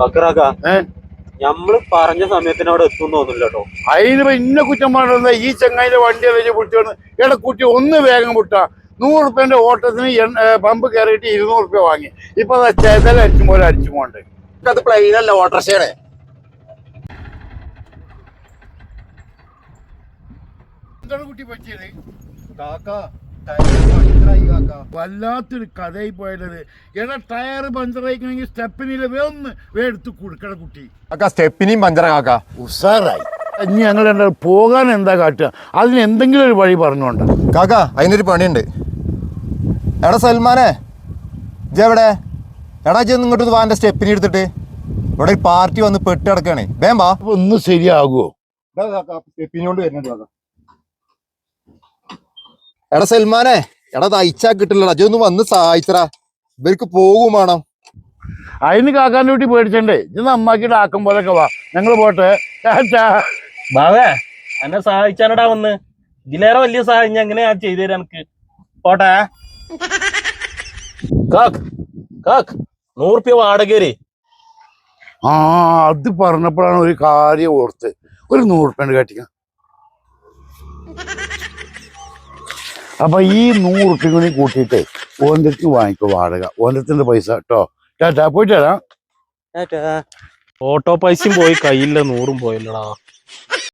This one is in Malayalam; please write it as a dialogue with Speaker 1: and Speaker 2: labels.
Speaker 1: ബക്കറാക്ക? ഞമ്മൾ പറഞ്ഞ സമയത്തിന് അവിടെ എത്തും തോന്നില്ല കേട്ടോ.
Speaker 2: അതിന് ഇന്ന കുറ്റം പറയുന്നത് ഈ ചെങ്ങായിന്റെ വണ്ടി അതിന് പൊട്ടിയാണ് ഇട കുട്ടി ഒന്ന് വേഗം പൊട്ടാ. നൂറ് റുപ്യന്റെ ഓട്ടത്തിന് പമ്പ് കയറിയിട്ട് ഇരുന്നൂറ് റുപ്യ വാങ്ങി. ഇപ്പൊ ചേതല അരിച്ചു പോലെ അരിച്ചു കൊണ്ട്
Speaker 3: അത് പ്ലെയിൻ അല്ല ഓട്ടർഷയാണ്
Speaker 2: എന്താണ് കുട്ടി പറ്റിയത്?
Speaker 3: കാക്ക
Speaker 2: വല്ലാത്തൊരു കഥയായി പോയത്. എടാ ടയർ പഞ്ചറായിക്കണമെങ്കിൽ സ്റ്റെപ്പിനില്ല വേന്ന് വേടുത്ത് കൊടുക്കണ കുട്ടി.
Speaker 3: കാക്ക സ്റ്റെപ്പിനെയും പഞ്ചറ കാക്ക
Speaker 2: ഉഷാറായി ഇനി ഞങ്ങൾ രണ്ടാൾ പോകാൻ എന്താ കാട്ടുക? അതിന് എന്തെങ്കിലും ഒരു വഴി പറഞ്ഞോണ്ട്.
Speaker 3: കാക്ക അതിനൊരു പണിയുണ്ട്. എടാ സൽമാനെ ഇജ എവിടെ? എടാ ചെന്ന് ഇങ്ങോട്ട് വാന്റെ സ്റ്റെപ്പിനി എടുത്തിട്ട്. ഇവിടെ ഒരു പാർട്ടി വന്ന് പെട്ട് കിടക്കാണേ. വേം വാ.
Speaker 2: അപ്പൊ ഒന്ന് ശരിയാകുമോ
Speaker 3: സ്റ്റെപ്പിനോണ്ട് വരുന്നുണ്ട് എടാ സൽമാനെ എടാ തയ്ച്ചാ കിട്ടില്ലടാ. ഇജ്ജ് ഒന്ന് വന്ന് സഹായിച്ചടാ. ഇവർക്ക് പോകും വേണം.
Speaker 2: അതിന് കാക്കാന്റെ വീട്ടിൽ പേടിച്ചണ്ടേ? ഇത് അമ്മാക്കിട്ട് ആക്കം പോലൊക്കെ വാ. ഞങ്ങൾ പോട്ടെ.
Speaker 4: ബാവേ എന്നെ സഹായിച്ചാനടാ വന്ന്. ഇതിലേറെ വലിയ സഹായം ഞാൻ എങ്ങനെയാ ചെയ്തു തരാം എനിക്ക്? പോട്ടെ. കാക്ക് കാക്ക് നൂറുപ്യ വാടകേരി
Speaker 2: ആ അത് പറഞ്ഞപ്പോഴാണ് ഒരു കാര്യം ഓർത്ത് ഒരു നൂറുപ്യണ്ട് കട്ടിക്കാം. അപ്പൊ ഈ നൂറുപ്യ കൂടി കൂട്ടിയിട്ട് ഓന്റെ വാങ്ങിക്കോ വാടക. ഓന്റെ പൈസ കേട്ടോ ടാറ്റാ പോയിട്ട്
Speaker 4: ഓട്ടോ പൈസയും പോയി കയ്യില്ല നൂറും പോയില്ലടാ.